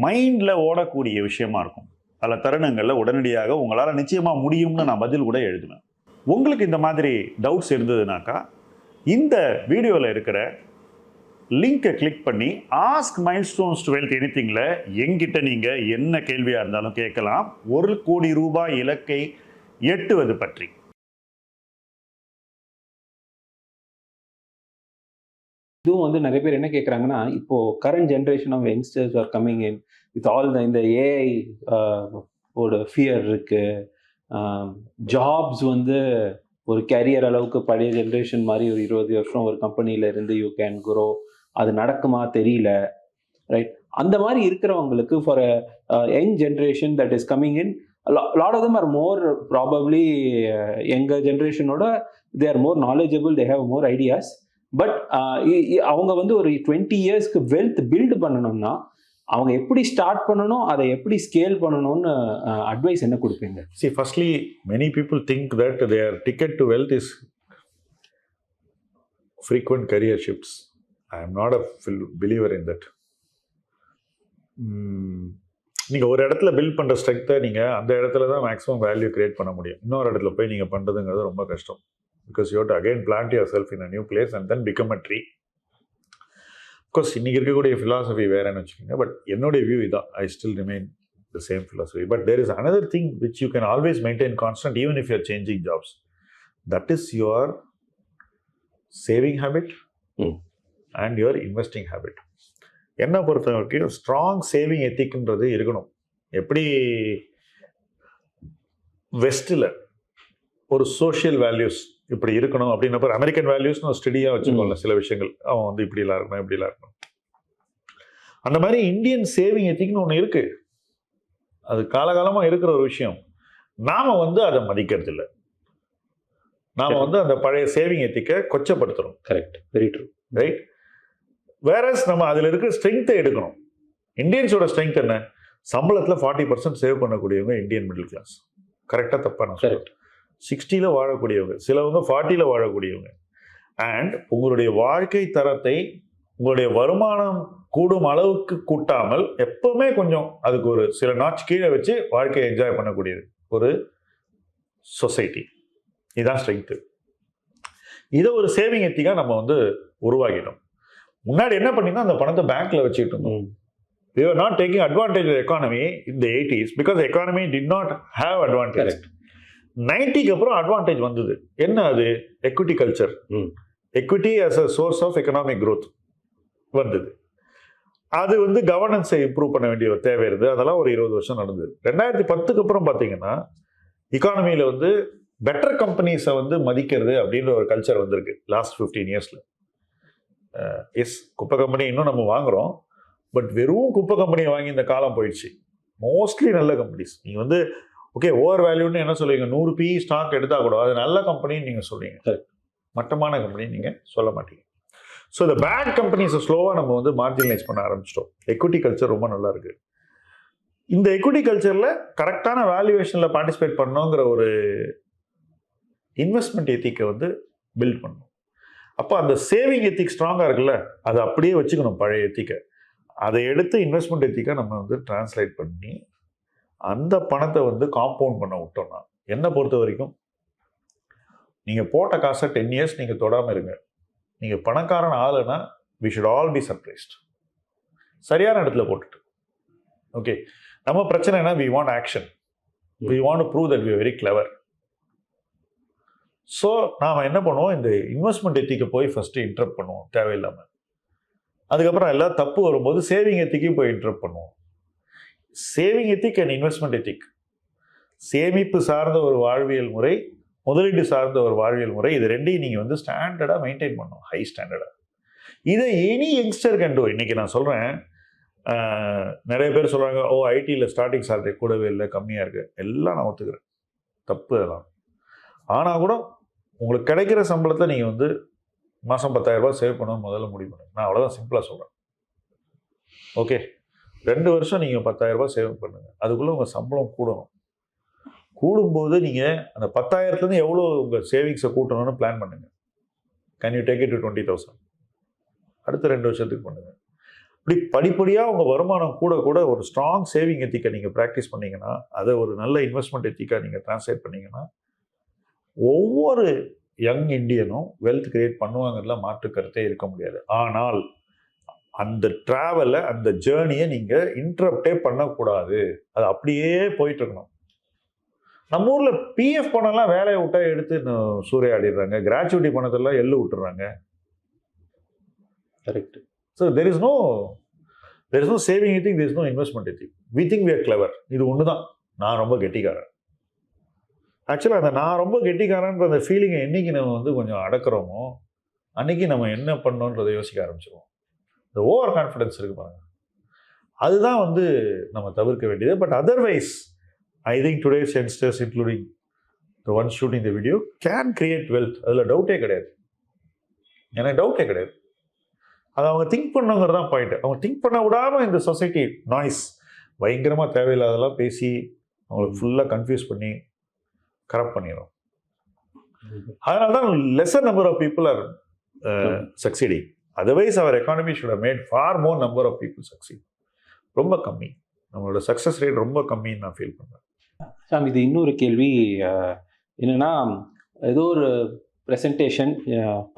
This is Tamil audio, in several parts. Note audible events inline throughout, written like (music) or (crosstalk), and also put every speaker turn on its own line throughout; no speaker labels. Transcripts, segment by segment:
மைண்டில் ஓடக்கூடிய விஷயமா இருக்கும். பல தருணங்களில் உடனடியாக உங்களால் நிச்சயமாக முடியும்னு நான் பதில் கூட எழுதுவேன். உங்களுக்கு இந்த மாதிரி டவுட்ஸ் இருந்ததுனாக்கா இந்த வீடியோவில் இருக்கிற லிங்கை கிளிக் பண்ணி ஆஸ்க் மைல் ஸ்டோன்ஸ் டுவெல்த் எனித்திங்கில் எங்கிட்ட நீங்கள் என்ன கேள்வியாக இருந்தாலும் கேட்கலாம். ஒரு கோடி ரூபாய் இலக்கை எட்டுவது பற்றி.
இதுவும் வந்து நிறைய பேர் என்ன கேட்குறாங்கன்னா இப்போ current generation of youngsters are coming in with all the இந்த ஏஐ ஓட ஃபியர் இருக்கு. ஜாப்ஸ் வந்து ஒரு கேரியர் அளவுக்கு பழைய ஜென்ரேஷன் மாதிரி ஒரு இருபது வருஷம் ஒரு கம்பெனியில் இருந்து யூ கேன் குரோ அது நடக்குமா தெரியல ரைட் அந்த மாதிரி இருக்கிறவங்களுக்கு for young generation that is coming in lot of them are more probably எங்கள் ஜென்ரேஷனோட they are more knowledgeable they have more ideas but uh, அவங்க வந்து ஒரு டுவெண்ட்டி இயர்ஸ்க்கு வெல்த் பில்ட் பண்ணணும்னா அவங்க எப்படி ஸ்டார்ட் பண்ணணும் அதை எப்படி ஸ்கேல் பண்ணணும்னு அட்வைஸ் என்ன கொடுப்பீங்க?
See firstly many people think that their ticket to wealth is frequent career shifts I am not a full believer in that நீங்கள் ஒரு இடத்துல பில்ட் பண்ணுற ஸ்ட்ரென்த்தை நீங்கள் அந்த இடத்துல தான் மேக்ஸிமம் வேல்யூ கிரியேட் பண்ண முடியும். இன்னொரு இடத்துல போய் நீங்கள் பண்ணுறதுங்கிறது ரொம்ப கஷ்டம். Because you do again plant yourself in a new place and then become a tree course இன்னைக்கு இருக்கக்கூடிய ஃபிலாசபி வேறன்னு வச்சுக்கோங்க பட் என்னுடைய வியூ இதான் I still remain the same philosophy. But there is another thing which you can always maintain constant even if you're changing jobs. That is your saving habit
Hmm.
and your investing habit. என்னை பொறுத்த வரைக்கும் ஸ்ட்ராங் சேவிங் எத்திக்ன்றது இருக்கணும் எப்படி வெஸ்ட்டில் ஒரு சோஷியல் வேல்யூஸ் இப்படி இருக்கணும் அப்படின்னப்ப அமெரிக்கன் வேல்யூஸ்னு ஸ்டடியாக வச்சுக்கோங்களேன் சில விஷயங்கள். அவன் வந்து இப்படிலாம் இருக்கணும் இப்படிலாம் இருக்கணும். அந்த மாதிரி இந்தியன் சேவிங் எத்திக்னு ஒன்று இருக்கு. அது காலகாலமாக இருக்கிற ஒரு விஷயம். நாம வந்து அதை மதிக்கிறது இல்லை நாம வந்து அந்த பழைய சேவிங் எத்திக்கை கொச்சப்படுத்துறோம்
correct very true
right whereas நம்ம அதில் இருக்கிற ஸ்ட்ரென்த்தை எடுக்கணும். இந்தியன்ஸோட ஸ்ட்ரென்த் என்ன? சம்பளத்தில் ஃபார்ட்டி பர்சன்ட் சேவ் பண்ணக்கூடியவங்க இந்தியன் மிடில் கிளாஸ் கரெக்டாக தப்பா நான்
கரெக்ட்
சிக்ஸ்டியில் வாழக்கூடியவங்க சிலவங்க ஃபார்ட்டியில் வாழக்கூடியவங்க. அண்ட் உங்களுடைய வாழ்க்கை தரத்தை உங்களுடைய வருமானம் கூடும் அளவுக்கு கூட்டாமல் எப்பவுமே கொஞ்சம் அதுக்கு ஒரு சில நாட்ச் கீழே வச்சு வாழ்க்கையை என்ஜாய் பண்ணக்கூடியது. ஒரு சொசைட்டி இதுதான் ஸ்ட்ரென்த்து இதை ஒரு சேவிங் எத்திக்காக நம்ம வந்து உருவாக்கிட்டோம். முன்னாடி என்ன பண்ணியிருந்தோம் அந்த பணத்தை பேங்க்ல வச்சுக்கிட்டு இருந்தோம். were not taking advantage of the economy in the 80s because the economy 90க்கு அப்புறம் அட்வான்டேஜ் வந்தது. என்ன அது? Equity culture
hmm.
Equity as a source of economic growth வந்தது. அது வந்து கவர்னன்ஸை இம்ப்ரூவ் பண்ண வேண்டிய தேவை இருந்தது. அதெல்லாம் ஒரு இருபது வருஷம் நடந்தது. ரெண்டாயிரத்தி பத்துக்கு அப்புறம் பார்த்தீங்கன்னா இக்கானமியில் வந்து பெட்டர் கம்பெனிஸை வந்து மதிக்கிறது அப்படின்ற ஒரு கல்ச்சர் வந்திருக்கு லாஸ்ட் ஃபிஃப்டீன் இயர்ஸில் எஸ் குப்பை கம்பெனி இன்னும் நம்ம வாங்குறோம். பட் வெறும் குப்பை கம்பெனியை வாங்கி இந்த காலம் போயிடுச்சு. மோஸ்ட்லி நல்ல கம்பெனிஸ் நீங்கள் வந்து ஓகே ஓவர் வேல்யூன்னு என்ன சொல்லுவீங்க? நூறு பி ஸ்டாக் எடுத்தால் கூட அது நல்ல கம்பெனின்னு நீங்கள் சொல்லுவீங்க. மட்டமான கம்பெனி நீங்கள் சொல்ல மாட்டீங்க. ஸோ இந்த பேட் கம்பெனிஸை ஸ்லோவாக நம்ம வந்து மார்ஜினலைஸ் பண்ண ஆரம்பிச்சிட்டோம். எக்விட்டி கல்ச்சர் ரொம்ப நல்லா இருக்கு. இந்த எக்விட்டி கல்ச்சரில் கரெக்டான வேல்யூவேஷனில் பார்ட்டிசிபேட் பண்ணோங்கிற ஒரு இன்வெஸ்ட்மெண்ட் எத்திக்கை வந்து பில்ட் பண்ணணும் அப்போ அந்த சேவிங் எத்திக் ஸ்ட்ராங்காக இருக்குல்ல? அதை அப்படியே வச்சுக்கணும் பழைய எத்திக்கை அதை எடுத்து இன்வெஸ்ட்மெண்ட் எத்திக்கை நம்ம வந்து டிரான்ஸ்லேட் பண்ணி அந்த பணத்தை வந்து காம்பவுண்ட் பண்ண விட்டோம்னா என்னை பொறுத்த வரைக்கும் நீங்கள் போட்ட காசை டென் இயர்ஸ் நீங்கள் தொடாமல் இருங்க. நீங்கள் பணக்காரன் ஆளுனா we should all be surprised சரியான இடத்துல போட்டுட்டு. ஓகே நம்ம பிரச்சனை என்ன? We want action we want prove that we very clever so நாம் என்ன பண்ணுவோம்? இந்த இன்வெஸ்ட்மெண்ட் எத்திக்கு போய் ஃபஸ்ட்டு இன்ட்ரப்ட் பண்ணுவோம். தேவையில்லாமல் அதுக்கப்புறம் எல்லாம் தப்பு வரும்போது சேவிங் எத்திக்கும் போய் இன்ட்ரப்ட் பண்ணுவோம். Saving ethic and investment ethic சேமிப்பு சார்ந்த ஒரு வாழ்வியல் முறை முதலீடு சார்ந்த ஒரு வாழ்வியல் முறை இது ரெண்டையும் நீங்கள் வந்து ஸ்டாண்டர்டாக மெயின்டைன் பண்ணணும். ஹை ஸ்டாண்டர்டாக இதை எனி யங்ஸ்டர் கண்டு இன்னைக்கு நான் சொல்கிறேன் நிறைய பேர் சொல்கிறாங்க ஓ ஐடியில் ஸ்டார்டிங் சேலரி கூடவே இல்லை கம்மியாக இருக்குது எல்லாம் நான் ஒத்துக்கிறேன். தப்பு அதெல்லாம். ஆனால் கூட உங்களுக்கு கிடைக்கிற சம்பளத்தை நீங்கள் வந்து மாதம் பத்தாயிரரூபா சேவ் பண்ணணும் முதல்ல முடிவு பண்ணுங்க நான் அவ்வளோதான் சிம்பிளாக சொல்கிறேன் ஓகே ரெண்டு வருஷம் நீங்கள் ரூபாய் சேவ் பண்ணுங்கள் அதுக்குள்ளே உங்கள் சம்பளம் கூடணும். கூடும்போது நீங்கள் அந்த பத்தாயிரத்துலேருந்து எவ்வளோ உங்கள் சேவிங்ஸை கூட்டணும்னு பிளான் பண்ணுங்கள் can you take it to twenty thousand அடுத்த ரெண்டு வருஷத்துக்கு பண்ணுங்கள் இப்படி படிப்படியாக உங்கள் வருமானம் கூட கூட ஒரு ஸ்ட்ராங் சேவிங் எத்திக்கை நீங்கள் ப்ராக்டிஸ் பண்ணிங்கன்னா அதை ஒரு நல்ல இன்வெஸ்ட்மெண்ட் எத்திக்காக நீங்கள் ட்ரான்ஸ்லேட் பண்ணிங்கன்னா ஒவ்வொரு யங் இந்தியனும் வெல்த் கிரியேட் பண்ணுவாங்கிறதுல மாற்று கருத்தே இருக்க முடியாது. ஆனால் அந்த ட்ராவலை அந்த ஜேர்னியை நீங்கள் இன்டரப்டே பண்ணக்கூடாது. அது அப்படியே போயிட்டு இருக்கணும் நம்ம ஊரில் பிஎஃப் பணம்லாம் வேலையை விட்டா எடுத்து சூறையாடிடுறாங்க. கிராச்சுவிட்டி பணத்தெல்லாம் எள்ளு விட்டுறாங்க.
Correct
so there is no there is no saving ethic there is no investment ethic we think we are clever இது ஒன்று தான் நான் ரொம்ப கெட்டிக்காரன். ஆக்சுவலாக அந்த நான் ரொம்ப கெட்டிக்காரன்ற அந்த ஃபீலிங்கை என்னைக்கு நம்ம வந்து கொஞ்சம் அடக்குறோமோ அன்னைக்கு நம்ம என்ன பண்ணோன்றதை யோசிக்க ஆரம்பிச்சிருவோம். இந்த ஓவர் கான்ஃபிடன்ஸ் இருக்கு பாருங்க. அதுதான் வந்து நம்ம தவிர்க்க வேண்டியது. But otherwise I think today's youngsters including the one shooting the video can create wealth அதில் டவுட்டே கிடையாது. எனக்கு டவுட்டே கிடையாது. அதை அவங்க திங்க் பண்ணுங்கிறது தான் பாயிண்ட் அவங்க திங்க் பண்ண விடாமல் இந்த சொசைட்டி நாய்ஸ் பயங்கரமாக தேவையில்லாதெல்லாம் பேசி அவங்களுக்கு ஃபுல்லாக கன்ஃபியூஸ் பண்ணி கரப்ட் பண்ணிடும் அதனால தான் lesser number of people are succeeding otherwise our economy should made for more number of people succeed ரொம்ப கம்மி. நம்மளோட சக்ஸஸ் ரேட் ரொம்ப கம்மின்னு நான் ஃபீல் பண்ணுறேன்
சாம் இது இன்னொரு கேள்வி. என்னென்னா ஏதோ ஒரு ப்ரெசன்டேஷன்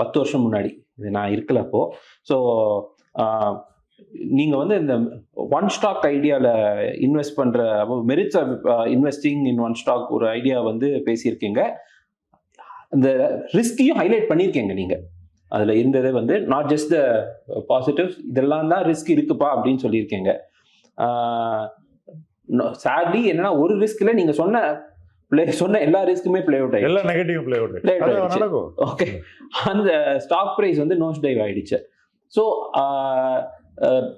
பத்து வருஷம் முன்னாடி. இது நான் இருக்கல அப்போ. ஸோ நீங்கள் வந்து இந்த ஒன் ஸ்டாக் ஐடியாவில் இன்வெஸ்ட் பண்ணுற merits of investing in one stock ஒரு ஐடியா வந்து பேசியிருக்கீங்க. அந்த ரிஸ்கையும் ஹைலைட் பண்ணியிருக்கீங்க நீங்கள் அதில் இருந்ததே வந்து நாட் ஜஸ்ட் த பாசிட்டிவ்ஸ் இதெல்லாம் தான் ரிஸ்க் இருக்குப்பா அப்படின்னு சொல்லியிருக்கீங்க. சேட்லி என்னன்னா ஒரு ரிஸ்க்ல நீங்க சொன்ன play சொன்ன எல்லா ரிஸ்க்குமே பிளே அவுட் ஆயிடுச்சு.
எல்லா நெகட்டிவ் பிளே அவுட்
ஆயிடுச்சு.
நடக்கும்.
ஓகே அந்த ஸ்டாக் பிரைஸ் வந்து நோஸ் டைவ் ஆயிடுச்சு. ஸோ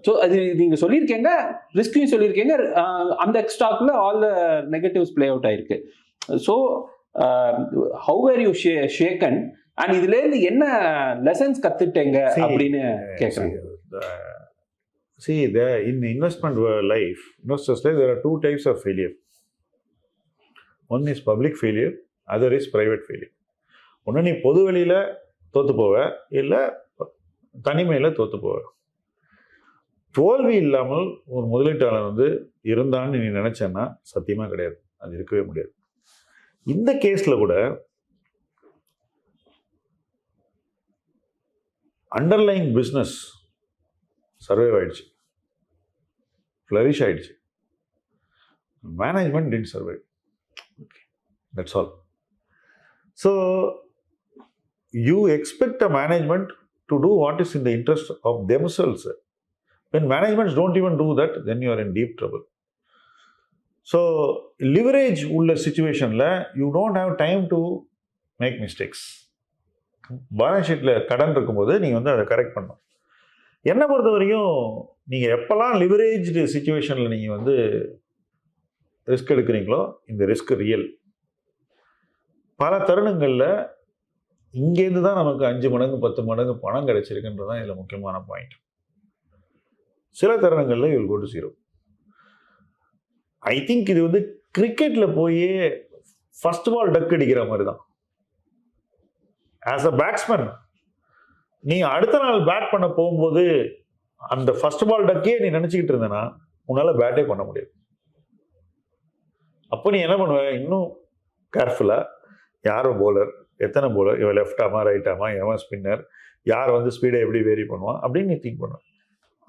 ஸோ அது நீங்க சொல்லியிருக்கீங்க ரிஸ்கையும் சொல்லியிருக்கீங்க அந்த ஸ்டாக்ல all the negatives play out ஆயிருக்கு. So how are you shaken and இதுல இருந்து என்ன லெசன்ஸ் கத்துட்டீங்க அப்படின்னு கேட்குறேன்
See, the, in investment wo- life, investors life, there are two types of failure. One is public failure, other is private failure. ஒன்று நீ பொது வெளியில் தோத்து போவ இல்லை தனிமையில் தோத்து போவ தோல்வி இல்லாமல் ஒரு முதலீட்டாளர் வந்து இருந்தான்னு நீ நினைச்சேன்னா சத்தியமாக கிடையாது அது இருக்கவே முடியாது இந்த கேஸில் கூட அண்டர்லைங் பிஸ்னஸ் சர்வைவ் ஆயிடுச்சு. ஃப்ளரிஷ் ஆயிடுச்சு. Management didn't survive that's all so you expect a management to do what is in the interest of themselves when managements don't even do that then you are in deep trouble so leverage உள்ள சுச்சுவேஷனில் you don't have time to make mistakes balance ஷீட்டில் கடன் இருக்கும்போது நீங்கள் வந்து அதை கரெக்ட் பண்ணணும். என்னை பொறுத்த வரைக்கும் நீங்கள் எப்போல்லாம் லிவரேஜ்டு சுச்சுவேஷனில் நீங்கள் வந்து ரிஸ்க் எடுக்கிறீங்களோ இந்த ரிஸ்க் ரியல் பல தருணங்களில் இங்கேருந்து தான் நமக்கு அஞ்சு மடங்கு பத்து மடங்கு பணம் கிடைச்சிருக்குன்றது தான் இதில் முக்கியமான பாயிண்ட் சில தருணங்களில் இவள் கொண்டு சீரும் ஐ திங்க் இது வந்து கிரிக்கெட்டில் போய் ஃபர்ஸ்ட் பால் டக் அடிக்கிற மாதிரி தான். ஆஸ் அ பேட்ஸ்மேன் நீ அடுத்த நாள் பேட் பண்ண போகும்போது அந்த ஃபர்ஸ்ட் பால் டக்கே நீ நினச்சிக்கிட்டு இருந்தேன்னா உன்னால் பேட்டே பண்ண முடியாது. அப்போ நீ என்ன பண்ணுவ? இன்னும் கேர்ஃபுல்லாக யார் பவுலர் எத்தனை பவுலர் இவன் லெஃப்டாமா ரைட்டாமா எவன் ஸ்பின்னர் யார் வந்து ஸ்பீடை எப்படி வேரி பண்ணுவான் அப்படின்னு நீ திங்க் பண்ணுவேன்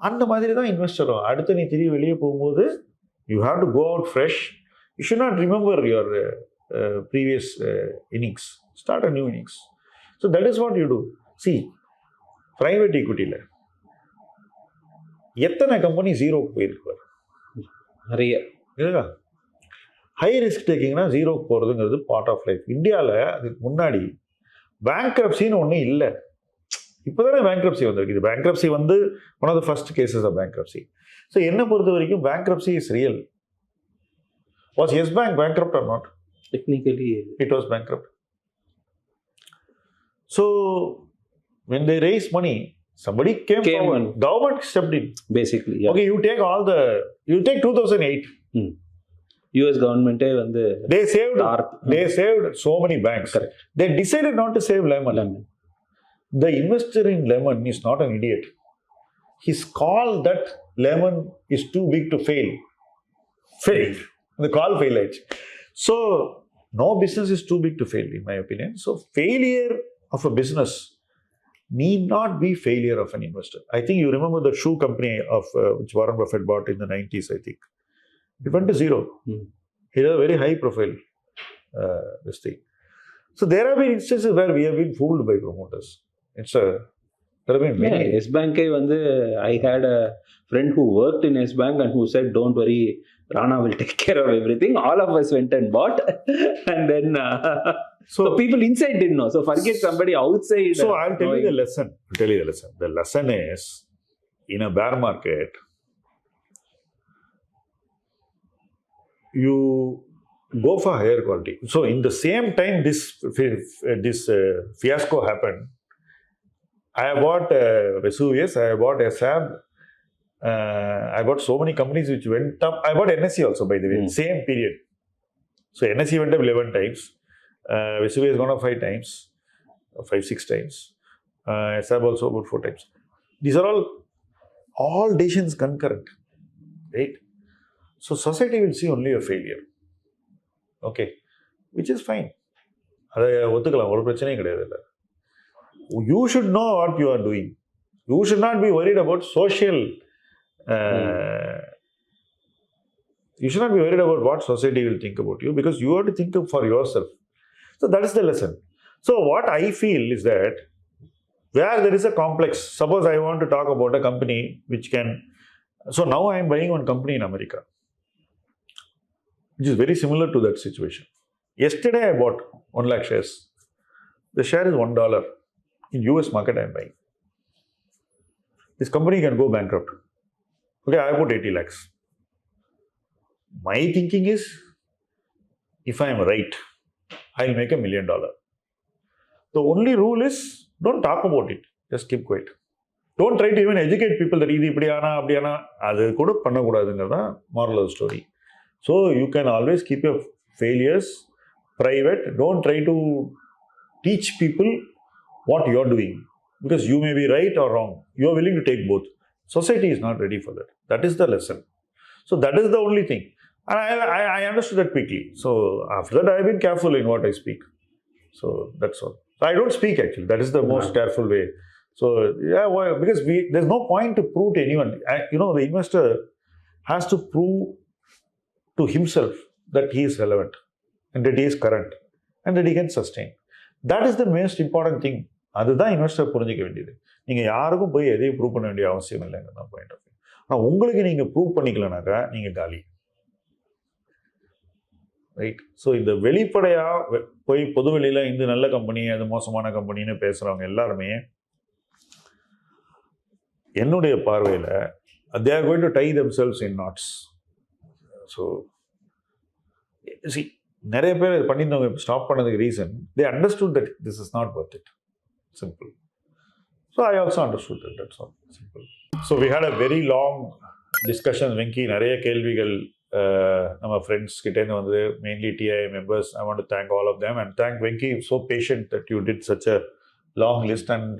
அந்த மாதிரி தான் இன்வெஸ்டரும் அடுத்து நீ திரும்பி வெளியே போகும்போது you have to go out fresh you should not remember your previous innings start a new innings so that is what you do see private ஈக்விட்டியில் எத்தனை கம்பெனி ஜீரோக்கு போயிருக்கு.
நிறைய.
இல்லையா? ஹை ரிஸ்க் டேக்கிங்னா ஜீரோக்கு போகிறதுங்கிறது பார்ட் ஆஃப் லைஃப் இந்தியாவில் அதுக்கு முன்னாடி பேங்க்ரப்சின்னு ஒன்றும் இல்லை. இப்போதானே பேங்க்ரப்சி வந்திருக்கு. இது பேங்க்ரப்சி வந்து one of the first cases of bankruptcy so என்னை பொறுத்த வரைக்கும் bankruptcy is real was Yes Bank bankrupt or not
technically
it was bankrupt. So when they raised money, somebody came,
Came
forward.
and-
Government stepped in.
Basically
Okay, you take all the you take 2008.
US கவர்மெண்ட்டே வந்து
They saved
dark
they saved so many banks.
Correct.
They decided not to save Lemon. The investor in Lemon is not an idiot. He's called that Lemon is too big to fail. Fail. The call fail edge. So no business is too big to fail, in my opinion. So failure of a business need not be failure of an investor. I think you remember the shoe company of uh, which Warren Buffett bought in the 90s, I think. It went to zero.
Mm.
It a very high profile, uh, this thing. So there have been instances where we have been fooled by promoters. It's a there have been many.
Yeah, S Bank, I had a friend who worked in S Bank and who said, don't worry, Rana will take (laughs) care of everything. All of us went and bought. (laughs) and then... Uh,
so,
people inside didn't know. So forget somebody outside.
So I'll tell knowing. you the lesson. I'll tell you the lesson. The lesson is in a bear market, you go for higher quality. So in the same time this this uh, fiasco happened, I bought uh, Vesuvius, I bought SAB, uh, I bought so many companies which went up. I bought NSE also by the way,
mm.
same period. So NSE went up 11 times. uh, Vesuvius gone up 5 times, uh, 5, 6 times. Uh, SAB also about 4 times. These are all all decisions concurrent, right? So society will see only a failure. Okay, which is fine. அதை ஒத்துக்கலாம் ஒரு பிரச்சனையும் கிடையாது இல்லை you should know what you are doing you should not be worried about social you should not be worried about what society will think about you because you have to think for yourself. So that is the lesson. So what I feel is that where there is a complex, suppose I want to talk about a company which can, so now I am buying one company in America, which is very similar to that situation. Yesterday I bought 1 lakh shares. The share is $1. In US market I am buying. This company can go bankrupt. Okay, I bought 80 lakhs. My thinking is if I am right, I will make a million dollar the only rule is don't talk about it just keep quiet don't try to even educate people that இது இப்படியானா அப்படியானா அது கூட பண்ணக்கூடாதுங்கிறது தான் moral story so you can always keep your failures private don't try to teach people what you are doing because you may be right or wrong you are willing to take both society is not ready for that that is the lesson so that is the only thing And I, I, I understood that quickly. So after that, I've been careful in what I speak. So that's all. So I don't speak actually. That is the most careful way. So yeah, why? because we there's no point to prove to anyone. I, you know, the investor has to prove to himself that he is relevant and that he is current and that he can sustain. That is the most important thing. அதுதான் இன்வெஸ்டர் புரிஞ்சிக்க வேண்டியது நீங்கள் யாருக்கும் போய் எதையும் ப்ரூவ் பண்ண வேண்டிய அவசியம் இல்லைங்க தான் பாயிண்ட் ஆஃப் ஆனால் உங்களுக்கு நீங்கள் ப்ரூவ் பண்ணிக்கலனாக்கா நீங்கள் காலி ரைட் ஸோ இந்த வெளிப்படையாக போய் பொதுவெளியில் இந்த நல்ல கம்பெனி அது மோசமான கம்பெனின்னு பேசுகிறவங்க எல்லாருமே என்னுடைய பார்வையில் they are going to tie themselves in knots so see நிறைய பேர் இது பண்ணியிருந்தவங்க ஸ்டாப் பண்ணதுக்கு reason they understood that this is not worth it simple so I also understood that that's all simple so we had a very long discussion Venky நிறைய கேள்விகள் நம்ம ஃப்ரெண்ட்ஸ் கிட்டேருந்து வந்து mainly DI members I want to thank all of them and thank Venky so patient that you did such a long list and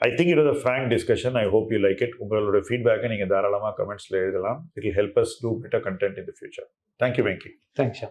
I think it was a frank discussion I hope you like it உங்களோட ஃபீட்பேக்கை நீங்கள் தாராளமாக கமெண்ட்ஸில் எழுதலாம். It help us do better content in the future thank you
Venky thanks